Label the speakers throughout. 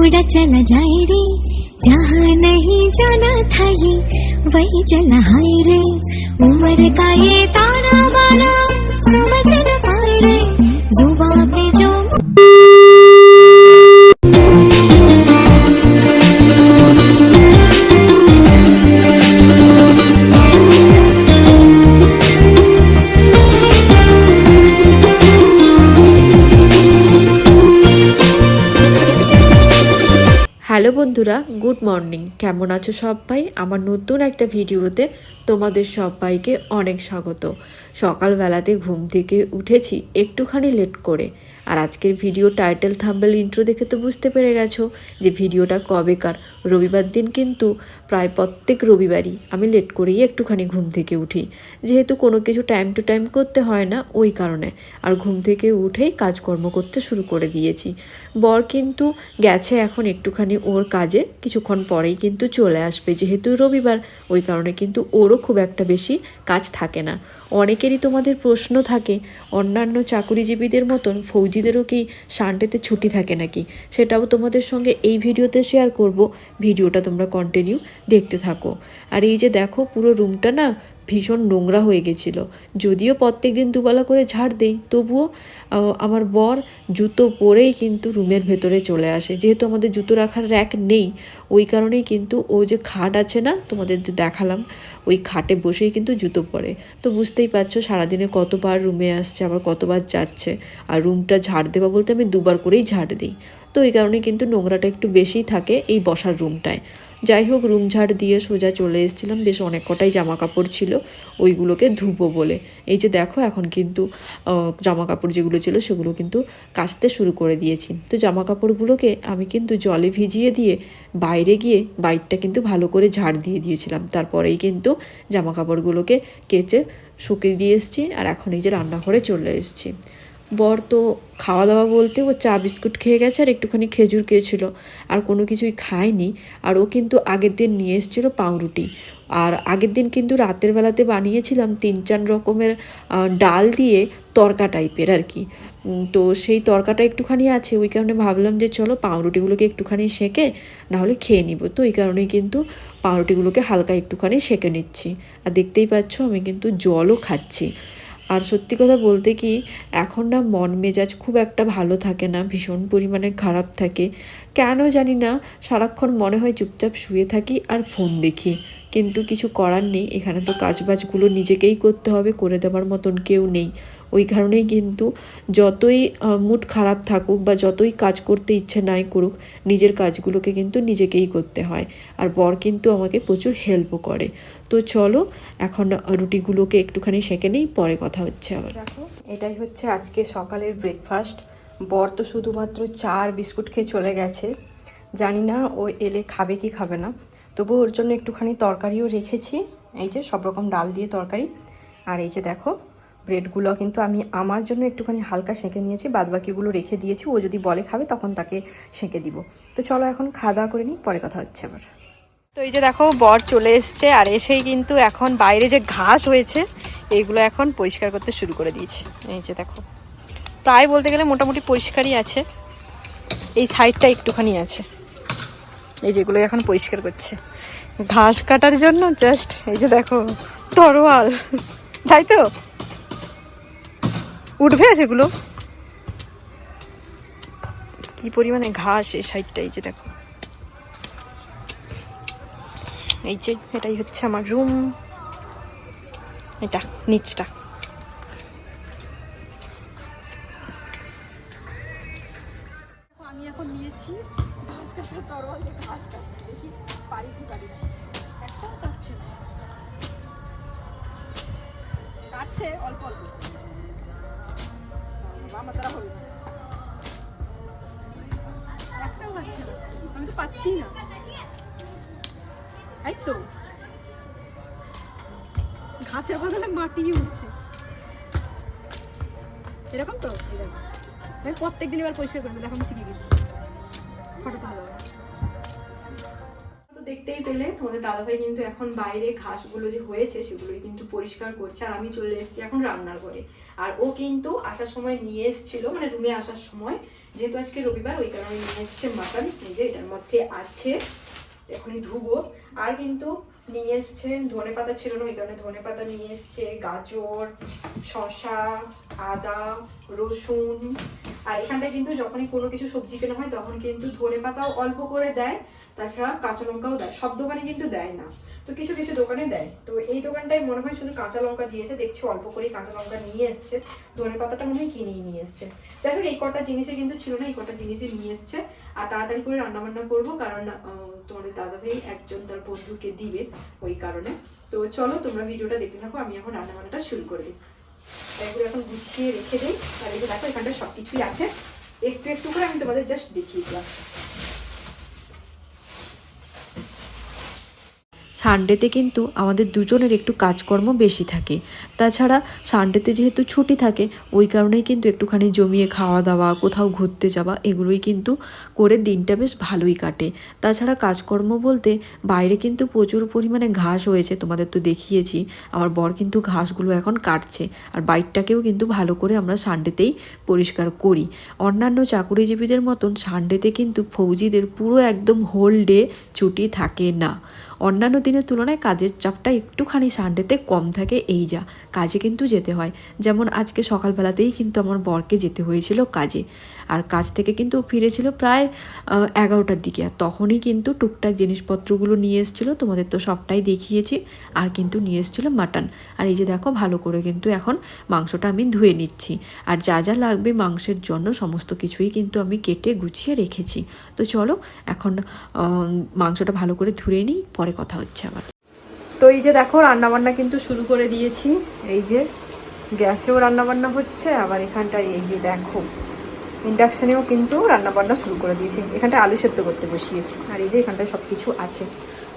Speaker 1: उड़ा चला जाए रे जहाँ नहीं जाना था ये वही चला हाय रे। उम्र का ये ताना बाना समझ
Speaker 2: হ্যালো বন্ধুরা, গুড মর্নিং। কেমন আছো সবাই? আমার নতুন একটা ভিডিওতে তোমাদের সবাইকে অনেক স্বাগত। সকালবেলাতে ঘুম থেকে উঠেছি একটুখানি লেট করে। আর আজকের ভিডিও টাইটেল থাম্বেল ইন্ট্রো দেখে তো বুঝতে পেরে গেছো যে ভিডিওটা কবেকার রবিবার দিন কিন্তু প্রায় প্রত্যেক রবিবারই আমি লেট করেই একটুখানি ঘুম থেকে উঠি। যেহেতু কোনো কিছু টাইম টু টাইম করতে হয় না, ওই কারণে। আর ঘুম থেকে উঠেই কাজকর্ম করতে শুরু করে দিয়েছি। বর কিন্তু গেছে এখন একটুখানি ওর কাজে, কিছুক্ষণ পরেই কিন্তু চলে আসবে। যেহেতু রবিবার, ওই কারণে কিন্তু ওরও খুব একটা বেশি কাজ থাকে না। অনেকেরই তোমাদের প্রশ্ন থাকে, অন্যান্য চাকুরিজীবীদের মতন ফৌজিদেরও কি সানডেতে ছুটি থাকে নাকি? সেটাও তোমাদের সঙ্গে এই ভিডিওতে শেয়ার করব। ভিডিওটা তোমরা কন্টিনিউ দেখতে থাকো। আর এই যে দেখো পুরো রুমটা না ভীষণ নোংরা হয়ে গেছিল। যদিও প্রত্যেক দিন দুবেলা করে ঝাড় দেই, তবুও আমার বর জুতো পরেই কিন্তু রুমের ভেতরে চলে আসে। যেহেতু আমাদের জুতো রাখার র্যাক নেই, ওই কারণেই কিন্তু ও যে খাট আছে না, তোমাদের দেখালাম, ওই খাটে বসেই কিন্তু জুতো পরে। তো বুঝতেই পারছ, সারাদিনে কতবার রুমে আসছে, আবার কতবার যাচ্ছে, আর রুমটা ঝাড় দেওয়া বলতে আমি দুবার করেই ঝাড় দিই। তো এই কারণে কিন্তু নোংরাটা একটু বেশিই থাকে এই বসার রুমটায়। যাই হোক, রুম ঝাড় দিয়ে সোজা চলে এসেছিলাম। বেশ অনেক কটাই জামা কাপড় ছিল, ওইগুলোকে ধুবো বলে। এই যে দেখো, এখন কিন্তু জামা কাপড় যেগুলো ছিল সেগুলো কিন্তু কাচতে শুরু করে দিয়েছি। তো জামা কাপড়গুলোকে আমি কিন্তু জলে ভিজিয়ে দিয়ে বাইরে গিয়ে বাইরটা কিন্তু ভালো করে ঝাড় দিয়ে দিয়েছিলাম। তারপরেই কিন্তু জামা কাপড়গুলোকে কেচে শুকিয়ে দিয়ে এসেছি, আর এখন এই যে রান্নাঘরে চলে এসেছি। বর তো খাওয়া দাওয়া বলতে ও চা বিস্কুট খেয়ে গেছে আর একটুখানি খেজুর খেয়েছিল। আর কোনো কিছুই খায়নি। আর ও কিন্তু আগের দিন নিয়ে এসেছিল পাউরুটি। আর আগের দিন কিন্তু রাতের বেলাতে বানিয়েছিলাম তিন চার রকমের ডাল দিয়ে তরকা টাইপের আর কি। তো সেই তরকাটা একটুখানি আছে। ওই কারণে ভাবলাম যে চলো পাউরুটিগুলোকে একটুখানি সেঁকে নাহলে খেয়ে নিব। তো এই কারণেই কিন্তু পাউরুটিগুলোকে হালকা একটুখানি সেঁকে নিচ্ছি। আর দেখতেই পাচ্ছ আমি কিন্তু জলও খাচ্ছি। আর সত্যি কথা বলতে কি, এখন না মন মেজাজ খুব একটা ভালো থাকে না, ভীষণ পরিমাণে খারাপ থাকে। কেন জানি না, সারাক্ষণ মনে হয় চুপচাপ শুয়ে থাকি আর ফোন দেখি। কিন্তু কিছু করার নেই, এখানে তো কাজবাজগুলো নিজেকেই করতে হবে, করে দেওয়ার মতন কেউ নেই। ওই কারণেই কিন্তু যতই মুড খারাপ থাকুক বা যতই কাজ করতে ইচ্ছে নাই করুক, নিজের কাজগুলোকে কিন্তু নিজেকেই করতে হয়। আর বর কিন্তু আমাকে প্রচুর হেল্পও করে। তো চলো, এখন রুটিগুলোকে একটুখানি সেঁকে নেই, পরে কথা হচ্ছে আবার। দেখো, এটাই হচ্ছে আজকে সকালের ব্রেকফাস্ট বর তো শুধুমাত্র চা আর বিস্কুট খেয়ে চলে গেছে। জানি না ও এলে খাবে কি খাবে না। তবু ওর জন্য একটুখানি তরকারিও রেখেছি। এই যে সব রকম ডাল দিয়ে তরকারি। আর এই যে দেখো ব্রেডগুলো কিন্তু আমি আমার জন্য একটুখানি হালকা সেঁকে নিয়েছি, বাদবাকিগুলো রেখে দিয়েছি। ও যদি বলে খাবে, তখন তাকে সেঁকে দিব। তো চলো এখন খাওয়া দাওয়া করে নিই, পরে কথা হচ্ছে আবার। তো এই যে দেখো, বর চলে এসছে, আর এসেই কিন্তু এখন বাইরে যে ঘাস হয়েছে এইগুলো এখন পরিষ্কার করতে শুরু করে দিয়েছে। এই যে দেখো, প্রায় বলতে গেলে মোটামুটি পরিষ্কারই আছে। এই সাইডটা একটুখানি আছে। এই যেগুলো এখন পরিষ্কার করছে। ঘাস কাটার জন্য জাস্ট এই যে দেখো, তরোয়াল। তাই তো? উঠবে সেগুলো? কি পরিমাণে ঘাস এই সাইডটা এই যে দেখো। এই যে, এটাই হচ্ছে আমার রুম এটা, নিচটা।
Speaker 3: আমি কাটছি অল্প অল্প। একটাও আমি তো না। তো। ঘাসের বদলে মাটি উঠছে। এরকম তো। আমি প্রত্যেক দিন এবার পরিষ্কার করে দেখো আমি শিখে গেছি। ফটো তুলে দেবো। দেখতেই পেলে। তোমাদের দাদাভাই কিন্তু এখন বাইরে ঘাসগুলো যে হয়েছে সেগুলোই কিন্তু পরিষ্কার করছে। আর আমি চলে এসেছি এখন রান্নার ঘরে। আর ও কিন্তু আসার সময় নিয়ে এসেছিল মানে রুমে আসার সময়। যেহেতু আজকে রবিবার, ওই কারণে নিয়ে এসছে মাটন এই যে এটার মধ্যে আছে। এখনই ধুবো। আর কিন্তু নিয়ে এসছে, ধনে পাতা ছিল না, ওই কারণে ধনে পাতা নিয়ে এসছে, গাজর, শসা, আদা, রসুন। আর এখানটায় কিন্তু যখনই কোনো কিছু সবজি কেনা হয়, তখন কিন্তু ধনে পাতাও অল্প করে দেয়, তাছাড়া কাঁচা লঙ্কাও দেয়। সব দোকানে কিন্তু দেয় না। তো কিছু কিছু দোকানে দেয়। তো এই দোকানটায় মনে হয় শুধু কাঁচা লঙ্কা দিয়েছে, দেখছি অল্প করেই কাঁচা লঙ্কা নিয়ে এসছে। ধনে পাতাটা মনে হয় কিনেই নিয়ে এসছে। যাই হোক, এই কটা জিনিসে কিন্তু ছিল না, এই কটা জিনিসই নিয়ে এসছে। আর তাড়াতাড়ি করে রান্না বান্না করব, কারণ তোমাদের দাদাভাই একজন তার বন্ধুকে দিবে ওই কারণে। তো চলো, তোমরা ভিডিওটা দেখতে থাকো, আমি এখন রান্না বান্নাটা শুরু করে দিই। এগুলো এখন গুছিয়ে রেখে দিই। আর যে দেখো এখানটা সব কিছুই আছে। একটু একটু করে আমি তোমাদের জাস্ট দেখিয়ে দিলাম।
Speaker 2: সানডেতে কিন্তু আমাদের দুজনের একটু কাজকর্ম বেশি থাকে। তাছাড়া সানডেতে যেহেতু ছুটি থাকে, ওই কারণেই কিন্তু একটুখানি জমিয়ে খাওয়া দাওয়া কোথাও ঘুরতে যাওয়া, এগুলোই কিন্তু করে দিনটা বেশ ভালোই কাটে। তাছাড়া কাজকর্ম বলতে বাইরে কিন্তু প্রচুর পরিমাণে ঘাস হয়েছে, তোমাদের তো দেখিয়েছি। আমার বর কিন্তু ঘাসগুলো এখন কাটছে, আর বাইকটাকেও কিন্তু ভালো করে আমরা সানডেতেই পরিষ্কার করি। অন্যান্য চাকুরিজীবীদের মতন সানডেতে কিন্তু ফৌজিদের পুরো একদম হোল ডে ছুটি থাকে না। অন্যান্য দিনের তুলনায় কাজের চাপটা একটুখানি সানডেতে কম থাকে এই যা, কাজে কিন্তু যেতে হয়। যেমন আজকে সকালবেলাতেই কিন্তু আমার বরকে যেতে হয়েছিল কাজে। আর কাজ থেকে কিন্তু ফিরেছিল প্রায় এগারোটার দিকে। আর তখনই কিন্তু টুকটাক জিনিসপত্রগুলো নিয়ে এসেছিল। তোমাদের তো সবটাই দেখিয়েছি। আর কিন্তু নিয়ে এসেছিল মাটন আর এই যে দেখো, ভালো করে কিন্তু এখন মাংসটা আমি ধুয়ে নিচ্ছি। আর যা যা লাগবে মাংসের জন্য, সমস্ত কিছুই কিন্তু আমি কেটে গুছিয়ে রেখেছি। তো চলো, এখন মাংসটা ভালো করে ধুয়ে নিই, পরে কথা হচ্ছে আবার।
Speaker 3: তো এই যে দেখো, রান্নাবান্না কিন্তু শুরু করে দিয়েছি। এই যে গ্যাসেও রান্নাবান্না হচ্ছে, আবার এখানটায় এই যে দেখো ইন্ডাকশানেও কিন্তু রান্নাবান্না শুরু করে দিয়েছি। এখানটা আলু সেদ্ধ করতে বসিয়েছি। আর এই যে এখানটায় সব কিছু আছে।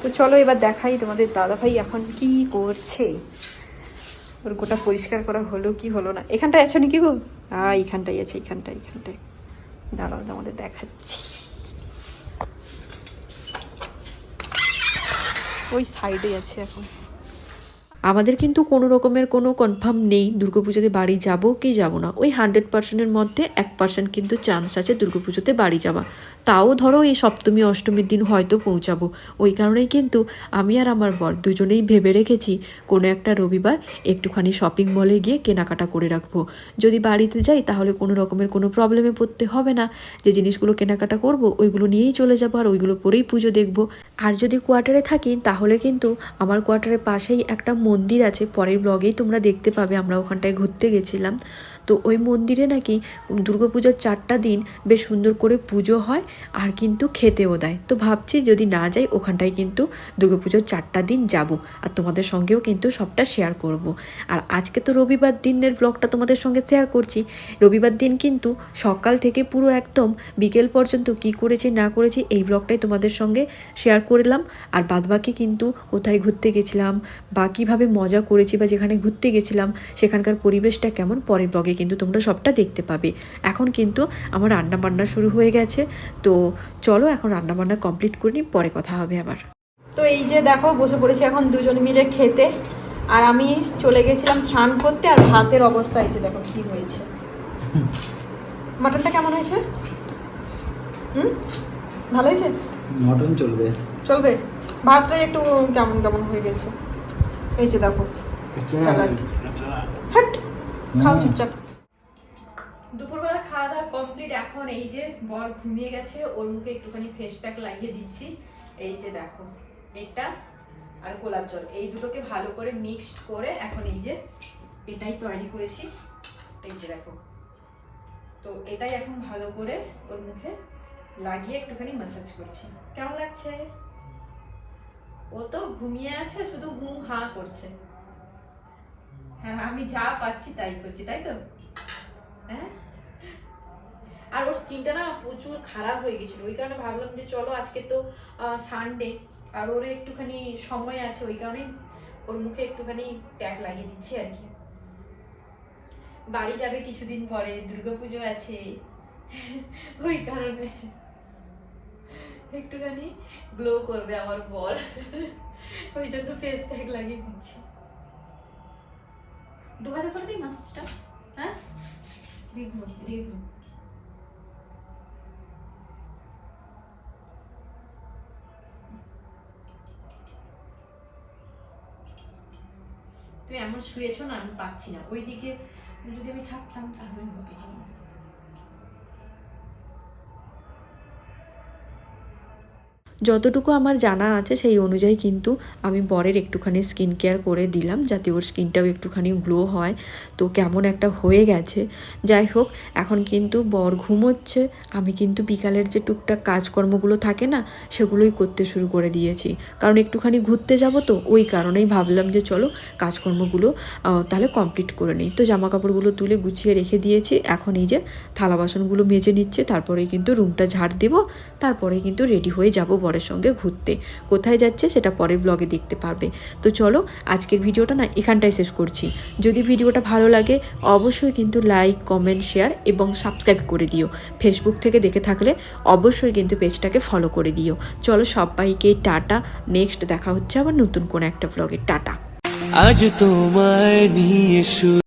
Speaker 3: তো চলো এবার দেখাই তোমাদের দাদাভাই এখন কি করছে। ওর গোটা পরিষ্কার করা হলো কি হলো না। এখানটায় আছে নাকি গো? আ এইখানটাই আছে, এইখানটায় এইখানটায়। দাঁড়াও, তোমাদের দেখাচ্ছি। ওই সাইডে আছে এখন।
Speaker 2: আমাদের কিন্তু কোনো রকমের কোনো কনফার্ম নেই, দুর্গাপুজোতে বাড়ি যাব কি যাব না। ওই হান্ড্রেড পার্সেন্টের মধ্যে এক পার্সেন্ট কিন্তু চান্স আছে দুর্গাপুজোতে বাড়ি যাওয়া তাও ধরো এই সপ্তমী, অষ্টমীর দিন হয়তো পৌঁছাবো। ওই কারণেই কিন্তু আমি আর আমার বর দুজনেই ভেবে রেখেছি, কোনো একটা রবিবার একটুখানি শপিং মলে গিয়ে কেনাকাটা করে রাখব। যদি বাড়িতে যাই তাহলে কোনো রকমের কোনো প্রবলেমে পড়তে হবে না। যে জিনিসগুলো কেনাকাটা করব, ওইগুলো নিয়েই চলে যাব আর ওইগুলো পরেই পুজো দেখব। আর যদি কোয়ার্টারে থাকি তাহলে কিন্তু আমার কোয়ার্টারের পাশেই একটা মন্দির আছে, পরের ব্লগেই তোমরা দেখতে পাবে, আমরা ওখানটায় ঘুরতে গেছিলাম। তো ওই মন্দিরে নাকি দুর্গাপুজোর চারটা দিন বেশ সুন্দর করে পুজো হয় আর কিন্তু খেতেও দেয়। তো ভাবছি যদি না যাই ওখানটায় কিন্তু দুর্গাপুজোর চারটা দিন যাব আর তোমাদের সঙ্গেও কিন্তু সবটা শেয়ার করব। আর আজকে তো রবিবার দিনের ব্লগটা তোমাদের সঙ্গে শেয়ার করছি। রবিবার দিন কিন্তু সকাল থেকে পুরো একদম বিকেল পর্যন্ত কি করেছি, না করেছি এই ব্লগটাই তোমাদের সঙ্গে শেয়ার করলাম। আর বাদবাকি কিন্তু কোথায় ঘুরতে গেছিলাম বা কীভাবে মজা করেছি বা যেখানে ঘুরতে গেছিলাম, সেখানকার পরিবেশটা কেমন পরের ব্লগে কিন্তু তোমরা সবটা দেখতে পাবে। এখন কিন্তু আমার রান্না বান্না শুরু হয়ে গেছে। তো চলো এখন রান্না বান্না কমপ্লিট করে নিই পরে কথা হবে আবার।
Speaker 3: তো এই যে দেখো বসে পড়েছি এখন দুজন মিলে খেতে। আর আমি চলে গেছিলাম স্নান করতে আর ভাতের অবস্থা হয়েছে দেখো কি হয়েছে। মাটনটা কেমন হয়েছে? হুম? ভালো হয়েছে?
Speaker 4: মটন চলবে।
Speaker 3: চলবে? ভাতটাই একটু কেমন কেমন হয়ে গেছে? এই যে দেখো স্যালাড। হাট! খাও চুপচাপ। দুপুরবেলা খাওয়া দাওয়া কমপ্লিট এখন এই যে বর ঘুমিয়ে গেছে, ওর মুখে একটুখানি ফেস প্যাক লাগিয়ে দিচ্ছি। এই যে দেখো, এটা আর গোলাপ জল। এই দুটোকে ভালো করে মিক্সড করে এখন এই যে এটাই তৈরি করেছি। এই যে দেখো। তো এটাই এখন ভালো করে ওর মুখে লাগিয়ে একটুখানি ম্যাসাজ করছি। কেমন লাগছে? ও তো ঘুমিয়ে আছে, শুধু হু হা করছে। হ্যাঁ আমি যা পাচ্ছি তাই করছি, তাই তো? হ্যাঁ? আর ওর স্কিনটা না প্রচুর খারাপ হয়ে গেছিল। ওই কারণে ভাবলাম যে চলো আজকে তো সানডে আর ওর একটুখানি সময় আছে, ওই কারণে ওর মুখে একটুখানি ট্যাগ লাগিয়ে দিচ্ছি আর কি। বাড়ি যাবে কিছুদিন পরে, দুর্গাপুজো আছে। ওই কারণে একটুখানি গ্লো করবে আমার বর। ওই জন্য ফেস প্যাক লাগিয়ে দিচ্ছি। দু হাতে করে দিই মাসাজটা হ্যাঁ? দেখুন দেখুন তুমি এমন শুয়েছো না আমি পাচ্ছি না। ওইদিকে যদি আমি থাকতাম তাহলে হতো।
Speaker 2: যতটুকু আমার জানা আছে সেই অনুযায়ী কিন্তু আমি বরের একটুখানি স্কিন কেয়ার করে দিলাম যাতে ওর স্কিনটাও একটুখানি গ্লো হয়। তো কেমন একটা হয়ে গেছে। যাই হোক, এখন কিন্তু বর ঘুমোচ্ছে। আমি কিন্তু বিকালের যে টুকটাক কাজকর্মগুলো থাকে না, সেগুলোই করতে শুরু করে দিয়েছি। কারণ একটুখানি ঘুরতে যাব তো, ওই কারণেই ভাবলাম যে চলো কাজকর্মগুলো তাহলে কমপ্লিট করে নিই। তো জামা কাপড়গুলো তুলে গুছিয়ে রেখে দিয়েছি। এখন এই যে থালা বাসনগুলো মেজে নিচ্ছে, তারপরেই কিন্তু রুমটা ঝাড় দেব। তারপরে কিন্তু রেডি হয়ে যাব বরের সঙ্গে ঘুরতে। কোথায় যাচ্ছে সেটা পরের ব্লগে দেখতে পারবে। তো চলো, আজকের ভিডিওটা না এখানটায় শেষ করছি। যদি ভিডিওটা ভালো লাগে, অবশ্যই কিন্তু লাইক কমেন্ট শেয়ার এবং সাবস্ক্রাইব করে দিও। ফেসবুক থেকে দেখে থাকলে অবশ্যই কিন্তু পেজটাকে ফলো করে দিও। চলো সবাইকে টাটা। নেক্সট দেখা হচ্ছে আবার নতুন কোনো একটা ব্লগে টাটা।
Speaker 5: আজ তোমায় নিয়ে